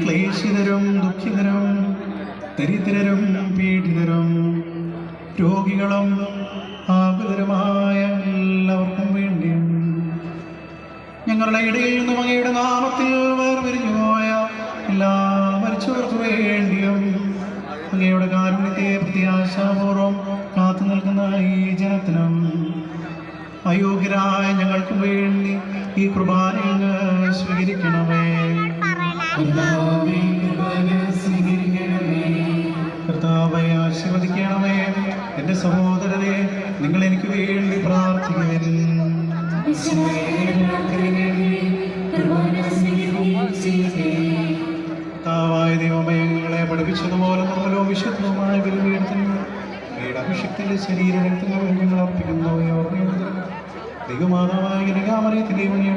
ക്ലേശിതരും ദുഃഖിതരും ദരിദ്രരും പീഡിതരും രോഗികളും ആകുലരുമായ എല്ലാവർക്കും വേണ്ടി ഞങ്ങളുടെ ഇടയിൽ നിന്നും അങ്ങയുടെ നാമത്തിൽ വേർപിരിഞ്ഞു പോയ എല്ലാ മരിച്ചവർക്ക് വേണ്ടിയും അങ്ങയുടെ കാരുണ്യത്തെ പ്രത്യാശാപൂർവം അയോഗ്യരായ ഞങ്ങൾക്ക് വേണ്ടി ഈ കുർബാന അങ്ങ് സ്വീകരിക്കണമേ. കർത്താവെ ആശീർവദിക്കണമേ. എന്റെ സഹോദരനെ നിങ്ങൾ എനിക്ക് വേണ്ടി പ്രാർത്ഥിക്കുന്നു കർത്താവായ ദൈവമേ ഞങ്ങളെ പഠിപ്പിച്ചതുപോലെ നമ്മളോ വിശുദ്ധമായ ബലിപീഠത്തിന് അങ്ങയുടെ അഭിഷക്തിന്റെ ശരീര രക്തങ്ങൾ ഞങ്ങൾ അർപ്പിക്കുന്നു. ദൈവമാതാവായ കനികാമറിയത്തിന്റെയും അങ്ങയുടെ